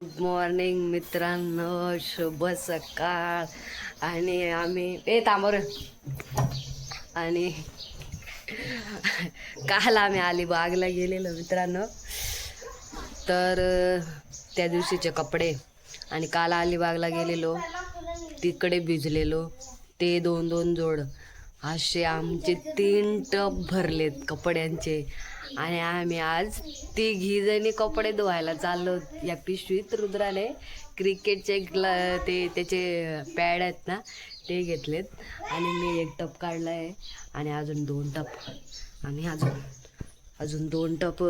Good morning मित्रांनो. शुभ सकाळ. आणि आम्ही ए तांबर आणि काल आम्ही अलिबागला गेलेलो मित्रांनो. तर त्या दिवशीचे कपडे. आणि काल अलिबागला गेलेलो तिकडे भिजलेलो. ते दोन दोन जोड. असे आमचे तीन टप भरलेत कपड्यांचे. आणि आम्ही आज तिघी जणी कपडे धुवायला चाललो या पिशवीत रुद्राने क्रिकेटचे ग्ल ते त्याचे पॅड आहेत ना ते घेतलेत. आणि मी एक टप काढला आहे आणि अजून दोन टप. आणि अजून अजून दोन टप.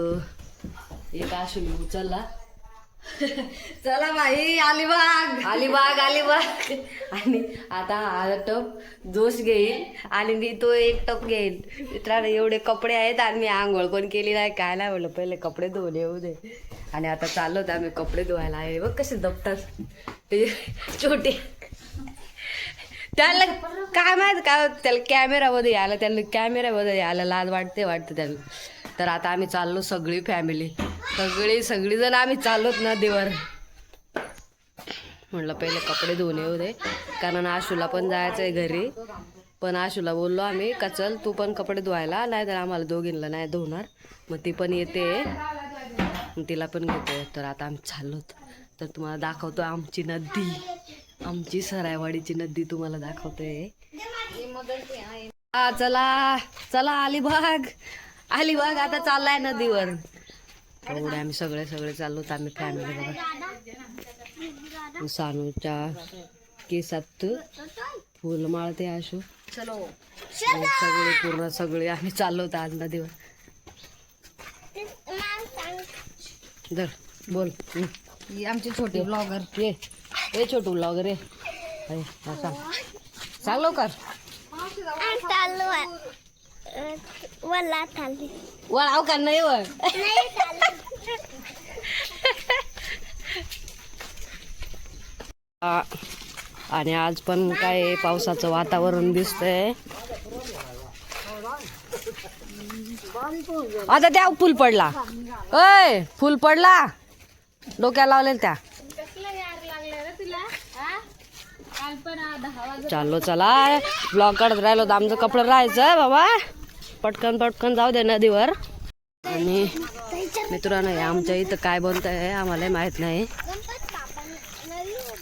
एक असून उचलला. चला बाई अलिबाग अलिबाग अलिबाग आणि आता हा टप. जोश घेईल आणि मी तो एक टप घेईल मित्रांनो एवढे कपडे आहेत आणि मी आंघोळ पण केली नाही. काय नाही म्हणलं पहिले कपडे धुवले येऊ दे. आणि आता चाललो तर आम्ही कपडे धुवायला. आहे बघ कसे दपतात ते छोटे. त्याला काय माहीत काय त्याला कॅमेरामध्ये यायला त्याला कॅमेरामध्ये यायला लाज वाटते वाटतं त्याला. तर आता आम्ही चाललो सगळी फॅमिली सगळी सगळीजण आम्ही आम्ही चाललोत नदीवर म्हटलं पहिले कपडे धुवून येऊ दे. कारण आशूला पण जायचं आहे घरी. पण आशूला बोललो आम्ही का चल तू पण कपडे धुवायला नाही तर आम्हाला दोघींना नाही धुवणार. मग ती पण येते. मग तिला पण घेते. तर आता आम्ही चाललोत. तर तुम्हाला दाखवतो आमची नदी. आमची सरायवाडीची नदी तुम्हाला दाखवतोय हा चला. चला अलिबाग. अलिबाग आता चाललाय नदीवर. एवढे आम्ही सगळे सगळे चाललो आम्ही फॅमिली बघा सानूच्या केसात फुल माळते आशू सगळे पूर्ण सगळे आम्ही चाललो होतो आज नदीवर. धर बोल. आमचे छोटे ब्लॉगर ये. ये छोटू ब्लॉगर ये. अरे, सांग. सांग लवकर. चालू चालली वळाव का नाही वर आणि आज पण काय पावसाचं वातावरण दिसतंय. आता त्या फुल पडला. अय फुल पडला. डोक्याला लावलेल त्या. चाललो चला. ब्लॉग काढत राहिलो तर आमचं कपडं राहायचं बाबा. पटकन पटकन जाऊ दे नदीवर. आणि मित्रांनो आमच्या इथं काय बनत आहे आम्हाला माहीत नाही.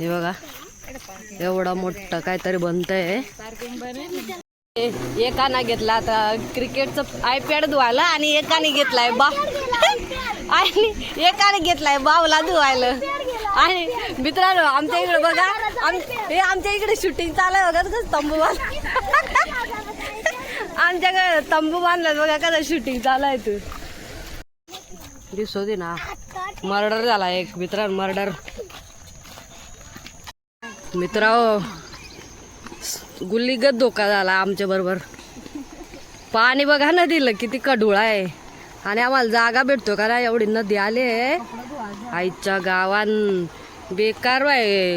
हे बघा. एवढं मोठं काहीतरी बनतंय. ए- एकानं घेतला आता क्रिकेटचं आयपॅड धुवायला आणि एकाने घेतलाय बा आणि एकाने घेतलाय बावला धुवायला. आणि मित्रांनो आमच्या इकडे बघा आम- हे आमच्या इकडे शूटिंग चालू आहे बघा कसं तंबू बांध आमच्याकडे तंबू बांधलाय बघा कसं शूटिंग चालू आहे तू. दिसतो दे ना. मर्डर झाला एक मित्रांनो मर्डर मित्रांनो गुल्लीगत धोका झाला आमच्या बरोबर. पाणी बघा नदीला किती कडूळ आहे. आणि आम्हाला जागा भेटतो का ना एवढी नदी आली आहे. आईच्या गावान बेकार आहे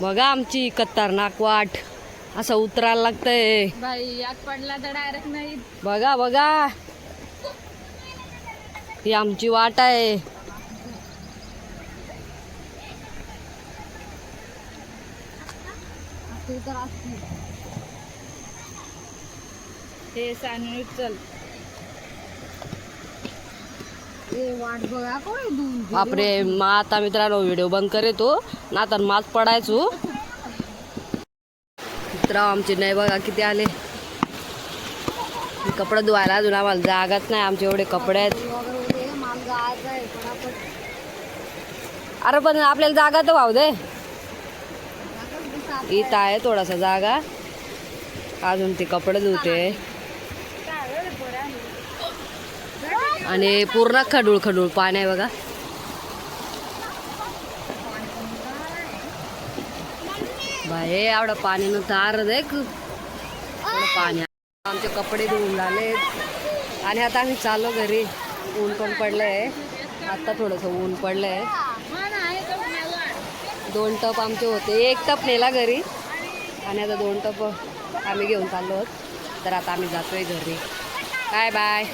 बघा आमची खतरनाक वाट. असं उतरायला लागतंय. बाई यात पडला तर डायरेक्ट नाही. बघा बघा. ही आमची वाट आहे. हे सानू चल. हे वाट बघा कोण दूर बापरे मग आता मित्रांनो व्हिडिओ बंद करे तो ना तर मात पडायचो. मित्र आमचे नाही बघा किती आले. कपडे धुवायला अजून आम्हाला जागाच नाही आमचे एवढे कपडे आहेत. माल गायचा आहे पटापट. अरे पण आपल्याला जागा तर वाहू दे. इथं आहे थोडासा जागा. अजून ते कपडे धुते. आणि पूर्ण खडूळ खडूळ पाणी आहे बघा. बाय एवढं पाणी नव्हतं अर्ध आहे पाणी. आमचे कपडे धुवून झाले आणि आता आम्ही चाललो घरी. ऊन पण पडलंय. आता थोडंसं ऊन पडलंय. दोन टप आमचे होते. एक टप नेला घरी. आणि आता दोन टप आम्ही घेऊन चाललो आहोत. तर आता आम्ही जातोय घरी. Bye bye